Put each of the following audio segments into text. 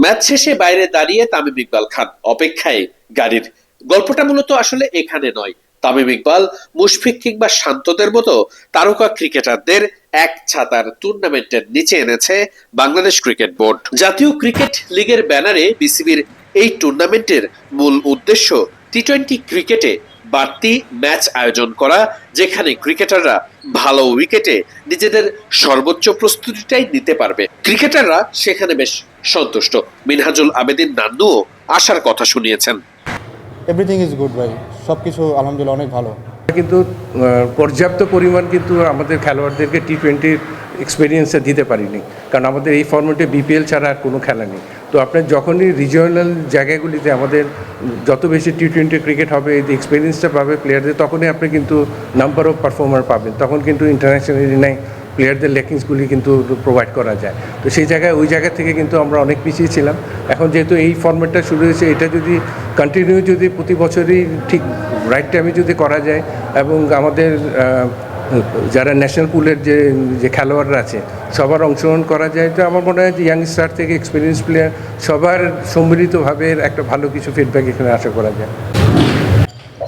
Match শেষে বাইরে দাঁড়িয়ে তামিম ইকবাল খান অপেক্ষায় গাড়ির। গল্পটা মূলত আসলে এখানে নয়। তামিম ইকবাল মুশফিক কিংবা শান্তদের মতো তারকা ক্রিকেটারদের এক ছাতার টুর্নামেন্টের নিচে এনেছে বাংলাদেশ ক্রিকেট বোর্ড। জাতীয় ক্রিকেট লিগের ব্যানারে বিসিবির এই টুর্নামেন্টের মূল উদ্দেশ্য টি টোয়েন্টি ক্রিকেটে বাড়তি ম্যাচ আয়োজন করা যেখানে ক্রিকেটাররা ভালো উইকেটে নিজেদের সর্বোচ্চ প্রস্তুতিটাই নিতে পারবে। ক্রিকেটাররা সেখানে বেশ সন্তুষ্ট। মিনহাজুল আবেদিন নান্নুও আশার কথা শুনিয়েছেন। এভরিথিং ইজ গুড ভাই। সব কিছু আলহামদুলিল্লাহ অনেক ভালো। কিন্তু পর্যাপ্ত পরিমাণ কিন্তু আমাদের খেলোয়াড়দেরকে টি টোয়েন্টির এক্সপিরিয়েন্সে দিতে পারিনি। কারণ আমাদের এই ফর্মেটে বিপিএল ছাড়া আর কোনো খেলা নেই। তো আপনার যখনই রিজিওনাল জায়গাগুলিতে আমাদের যত বেশি টি টোয়েন্টি ক্রিকেট হবে, এই এক্সপিরিয়েন্সটা পাবে প্লেয়ারদের তখনই আপনি কিন্তু নাম্বার অফ পারফর্মার পাবেন। তখন কিন্তু ইন্টারন্যাশনালি নাই প্লেয়ারদের লেকিংসগুলি কিন্তু প্রোভাইড করা যায়। তো সেই জায়গায়, ওই জায়গা থেকে কিন্তু আমরা অনেক পিছিয়ে ছিলাম। এখন যেহেতু এই ফর্মেটটা শুরু হয়েছে, এটা যদি কন্টিনিউ যদি প্রতি বছরই ঠিক রাইট টাইমে যদি করা যায় এবং আমাদের যারা ন্যাশনাল পুলের যে যে খেলোয়াড়রা আছে, সবার অংশগ্রহণ করা যায়। তো আমার মনে হয় যে ইয়াং স্টার থেকে এক্সপিরিয়েন্স প্লেয়ার সবার সম্মিলিতভাবে একটা ভালো কিছু ফিডব্যাক এখানে আশা করা যায়।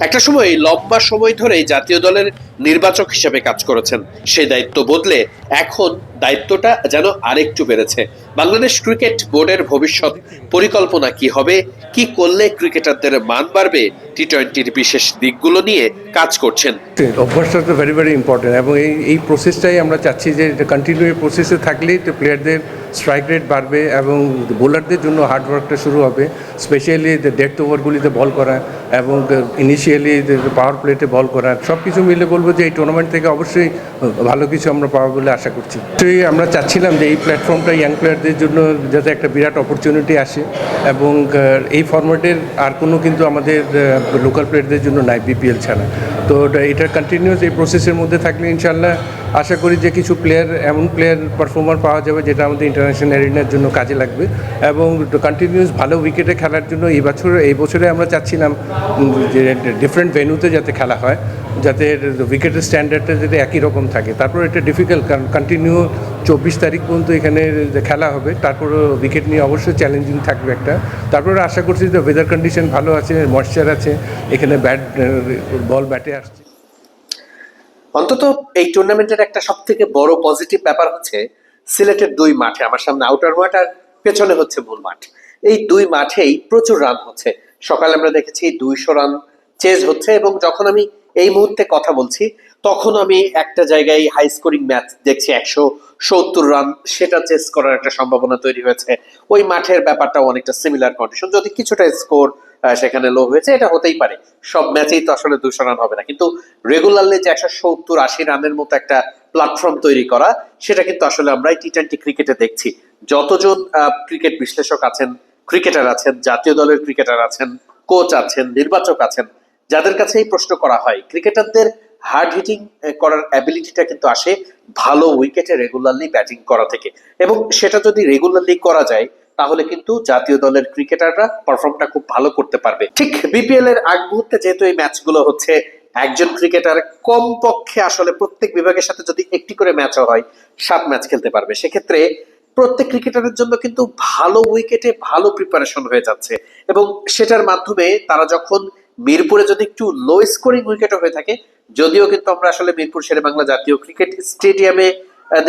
একটা সময়, লম্বা সময় ধরে জাতীয় দলের নির্বাচক হিসেবে কাজ করেছেন। সেই দায়িত্ব বদলে এখন দায়িত্বটা যেন আরেকটু বেড়েছে। বাংলাদেশ ক্রিকেট বোর্ডের ভবিষ্যৎ পরিকল্পনা কি হবে? কি করলে ক্রিকেটারদের মান বাড়বে? টি টোয়েন্টির বিশেষ দিকগুলো নিয়ে কাজ করছেন। অভ্যাসটা তো ভেরি ভেরি ইম্পর্টেন্ট এবং এই এই প্রসেসটাই আমরা চাচ্ছি যে কন্টিনিউ প্রসেসে থাকলেই তো প্লেয়ারদের স্ট্রাইক রেট বাড়বে এবং বোলারদের জন্য হার্ড ওয়ার্কটা শুরু হবে। স্পেশালি ডেথ ওভারগুলিতে বল করা এবং ইনিশিয়ালি পাওয়ার প্লেটে বল করা। সব কিছু মিলে বলব যে এই টুর্নামেন্ট থেকে অবশ্যই ভালো কিছু আমরা পাবো বলে আশা করছি। নিশ্চয়ই আমরা চাচ্ছিলাম যে এই প্ল্যাটফর্মটা ইয়াং প্লেয়ারদের জন্য যাতে একটা বিরাট অপরচুনিটি আসে এবং এই ফরম্যাটের আর কোনো কিন্তু আমাদের লোকাল প্লেয়ারদের জন্য নাই বিপিএল ছাড়া। তো এটা কন্টিনিউস এই প্রসেসের মধ্যে থাকলে ইনশাল্লাহ আশা করি যে কিছু প্লেয়ার এমন প্লেয়ার পারফর্মার পাওয়া যাবে যেটা আমাদের ইন্টারন্যাশনাল এরিনার জন্য কাজে লাগবে এবং কন্টিনিউস ভালো উইকেটে খেলার জন্য এই বছর, এই বছরে আমরা চাচ্ছিলাম যে ডিফারেন্ট ভেন্যুতে যাতে খেলা হয়, যাতে উইকেটের স্ট্যান্ডার্ডটা যাতে একই রকম থাকে। তারপর এটা ডিফিকাল্ট কারণ কন্টিনিউ চব্বিশ তারিখ পর্যন্ত এখানে খেলা হবে তারপর উইকেট নিয়ে অবশ্যই চ্যালেঞ্জিং থাকবে একটা। তারপরে আশা করছি যে ওয়েদার কন্ডিশন ভালো আছে ময়েশ্চার আছে, এখানে ব্যাট বল ব্যাটে আসছে। অন্তত এই টুর্নামেন্টের একটা সব থেকে বড় পজিটিভ ব্যাপার হচ্ছে সিলেটের দুই মাঠে, আমার সামনে আউটার মাঠ আর পেছনে হচ্ছে মূল মাঠ। এই দুই মাঠেই প্রচুর রান হচ্ছে। সকালে আমরা দেখেছি দুইশো রান চেজ হচ্ছে এবং যখন আমি এই মুহূর্তে কথা বলছি, তখন আমি একটা জায়গায় হাই স্কোরিং ম্যাচ দেখছি, একশো সত্তর রান সেটা চেস করার একটা সম্ভাবনা তৈরি হয়েছে। ওই মাঠের ব্যাপারটাও অনেকটা সিমিলার কন্ডিশন যদি কিছুটা স্কোর সেখানে লো হয়েছে, এটা হতেই পারে। সব ম্যাচেই তো আসলে দুশো রান হবে না। কিন্তু রেগুলারলি যে একশো সত্তর, আশি রানের মতো একটা প্ল্যাটফর্ম তৈরি করা, সেটা কিন্তু আসলে আমরা টি টোয়েন্টি ক্রিকেটে দেখছি। যতজন ক্রিকেট বিশ্লেষক আছেন ক্রিকেটার আছেন, জাতীয় দলের ক্রিকেটার আছেন কোচ আছেন, নির্বাচক আছেন, যাদের কাছে এই প্রশ্ন করা হয় ক্রিকেটারদের হার্ড হিটিং করার অ্যাবিলিটিটা কিন্তু আসে ভালো উইকেটে রেগুলারলি ব্যাটিং করা থেকে। এবং সেটা যদি রেগুলারলি করা যায় তাহলে কিন্তু জাতীয় দলের ক্রিকেটাররা পারফর্মটা খুব ভালো করতে পারবে। ঠিক বিপিএল এর আগ মুহূর্তে যেহেতু এই ম্যাচগুলো হচ্ছে, একজন ক্রিকেটার কমপক্ষে আসলে প্রত্যেক বিভাগের সাথে যদি একটি করে ম্যাচও হয়, সাত ম্যাচ খেলতে পারবে। সেক্ষেত্রে প্রত্যেক ক্রিকেটারের জন্য কিন্তু ভালো উইকেটে ভালো প্রিপারেশন হয়ে যাচ্ছে। এবং সেটার মাধ্যমে তারা যখন মিরপুরে যদি একটু লো স্কোরিং উইকেটও হয়ে থাকে, যদিও কিন্তু আমরা আসলে মিরপুর শেরে বাংলা জাতীয় ক্রিকেট স্টেডিয়ামে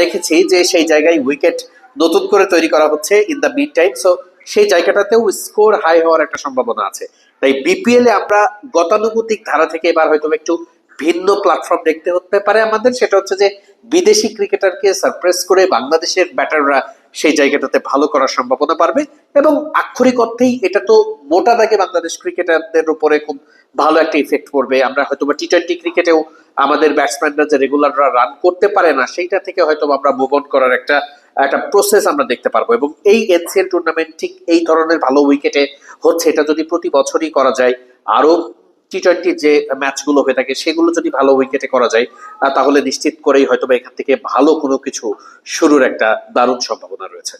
দেখেছি যে সেই জায়গায় উইকেট নতুন করে তৈরি করা হচ্ছে in the mid time so সেই জায়গাটাতেও স্কোর হাই হওয়ার একটা সম্ভাবনা আছে। তাই বিপিএল এ আমরা গতানুগতিক ধারা থেকে এবার হয়তো একটু ভিন্ন প্ল্যাটফর্ম দেখতে হতে পারে আমাদের। সেটা হচ্ছে যে বিদেশি ক্রিকেটারকে সারপ্রাইজ করে বাংলাদেশের ব্যাটাররা সেই জায়গাটাতে ভালো করার সম্ভাবনা পারবে এবং আক্ষরিক অর্থেই এটা তো মোটা দাগে বাংলাদেশ ক্রিকেটারদের উপরে খুব ভালো একটা ইফেক্ট পড়বে। আমরা হয়তো বা টি টোয়েন্টি ক্রিকেটেও আমাদের ব্যাটসম্যানরা যে রেগুলাররা রান করতে পারে না, সেইটা থেকে হয়তো আমরা মুভ অন করার একটা একটা প্রসেস আমরা দেখতে পারব। এবং এই এনসিএল টুর্নামেন্ট ঠিক এই ধরনের ভালো উইকেটে হচ্ছে, এটা যদি প্রতি বছরই করা যায় আরও টি টোয়েন্টি যে ম্যাচগুলো হয়ে থাকে, সেগুলো যদি ভালো উইকেটে করা যায়, তাহলে নিশ্চিত করেই হয়তো এখান থেকে ভালো কোনো কিছু শুরুর একটা দারুণ সম্ভাবনা রয়েছে।